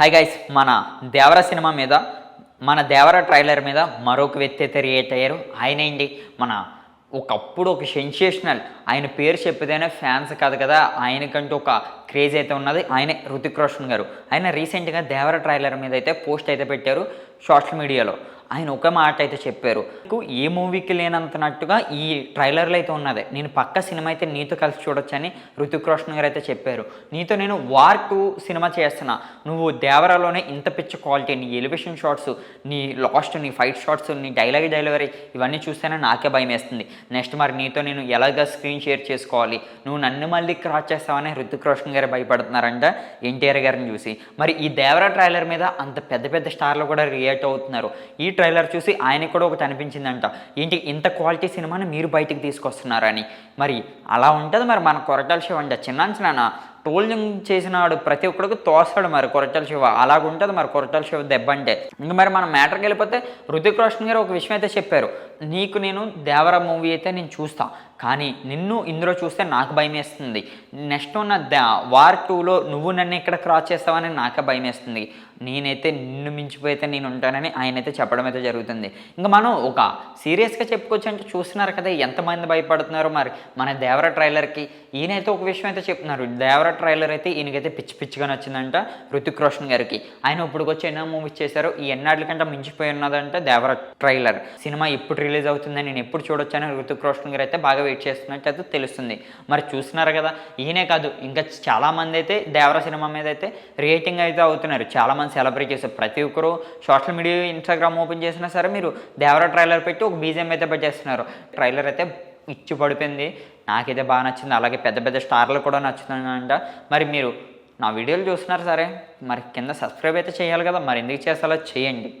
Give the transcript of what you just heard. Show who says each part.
Speaker 1: Hi guys మన దేవర cinema మీద మన దేవర ట్రైలర్ మీద మరొక వ్యక్తి అయితే రియేట్ అయ్యారు. ఆయన ఏంటి? మన ఒకప్పుడు ఒక సెన్సేషనల్ ఆయన పేరు చెప్పితేనే ఫ్యాన్స్ కాదు కదా ఆయనకంటూ ఒక క్రేజ్ అయితే ఉన్నది. ఆయనే రుతిక్ రోషన్ గారు. ఆయన రీసెంట్గా దేవర ట్రైలర్ మీద అయితే పోస్ట్ అయితే పెట్టారు. సోషల్ మీడియాలో ఆయన ఒక మాట అయితే చెప్పారు. ఏ మూవీకి లేనంతనట్టుగా ఈ ట్రైలర్లో అయితే ఉన్నది. నేను పక్క సినిమా అయితే నీతో కలిసి చూడొచ్చని రుతుక్ రోషన్ గారు అయితే చెప్పారు. నీతో నేను వార్ టూ సినిమా చేస్తున్నా. నువ్వు దేవరాలోనే ఇంత పిచ్చ క్వాలిటీ నీ ఎలివేషన్ షాట్స్ నీ లాస్ట్ నీ ఫైట్ షాట్స్ నీ డైలాగ్ డెలివరీ ఇవన్నీ చూస్తేనే నాకే భయం వేస్తుంది నెక్స్ట్ మరి నీతో నేను ఎలాగ స్క్రీన్ షేర్ చేసుకోవాలి? నువ్వు నన్ను మళ్ళీ క్రాస్ చేస్తావని ఋతిక్ రోషన్ గారు భయపడుతున్నారంట ఎన్టీఆర్ గారిని చూసి. మరి ఈ దేవరా ట్రైలర్ మీద అంత పెద్ద పెద్ద స్టార్లు కూడా రియాక్ట్ అవుతున్నారు. ఈ ట్రైలర్ చూసి ఆయనకు కూడా ఒకటి అనిపించిందంట. ఏంటి ఇంత క్వాలిటీ సినిమాని మీరు బయటికి తీసుకొస్తున్నారని. మరి అలా ఉంటుంది మరి మన కొరటాల శివ అంటే. చిన్న చిన్న ట్రోలింగ్ చేసినాడు ప్రతి ఒక్కడికి తోస్తాడు మరి కొరటాల శివ. అలాగుంటుంది మరి కొరటాల శివ దెబ్బ అంటే. ఇంక మరి మన మ్యాటర్కి వెళ్ళిపోతే రుతిక్ రోషన్ గారు ఒక విషయం అయితే చెప్పారు. నీకు నేను దేవర మూవీ అయితే నేను చూస్తాను కానీ నిన్ను ఇందులో చూస్తే నాకు భయం వేస్తుంది నెక్స్ట్ ఉన్న ద వార్ టూలో నువ్వు నన్ను ఇక్కడ క్రాస్ చేస్తావని నాకే భయం వేస్తుంది నేనైతే నిన్ను మించిపోయితే నేను ఉంటానని ఆయన అయితే చెప్పడం అయితే జరుగుతుంది. ఇంకా మనం ఒక సీరియస్గా చెప్పుకోవచ్చు అంటే చూస్తున్నారు కదా ఎంతమంది భయపడుతున్నారు మరి. మన దేవర ట్రైలర్కి ఈయనైతే ఒక విషయం అయితే చెప్తున్నారు. దేవర ట్రైలర్ అయితే ఈయనకైతే పిచ్చి పిచ్చిగా నచ్చిందంట ఋతిక్ రోషన్ గారికి. ఆయన ఇప్పటికొచ్చి ఎన్నో మూవీస్ చేశారు. ఈ ఎన్నాళ్ళ కంటే మించిపోయి ఉన్నదంటే దేవర ట్రైలర్. సినిమా ఎప్పుడు రిలీజ్ అవుతుందని నేను ఎప్పుడు చూడొచ్చని ఋతిక్ రోషన్ గారు అయితే బాగా వెయిట్ చేస్తున్నట్టు అయితే తెలుస్తుంది. మరి చూస్తున్నారు కదా ఈయనే కాదు ఇంకా చాలా మంది అయితే దేవర సినిమా మీద అయితే రేటింగ్ అయితే అవుతున్నారు. చాలా మంది సెలబ్రేట్ చేస్తారు. ప్రతి ఒక్కరు సోషల్ మీడియా ఇన్స్టాగ్రామ్ ఓపెన్ చేసినా సరే మీరు దేవర ట్రైలర్ పెట్టి ఒక బీజం అయితే పెట్టేస్తున్నారు. ట్రైలర్ అయితే ఇచ్చి పడిపోయింది. నాకైతే బాగా నచ్చింది. అలాగే పెద్ద పెద్ద స్టార్లు కూడా నచ్చుతున్నాయంట. మరి మీరు నా వీడియోలు చూస్తున్నారు సరే మరి కింద సబ్స్క్రైబ్ అయితే చేయాలి కదా మరి ఎందుకు చేస్తారో చేయండి.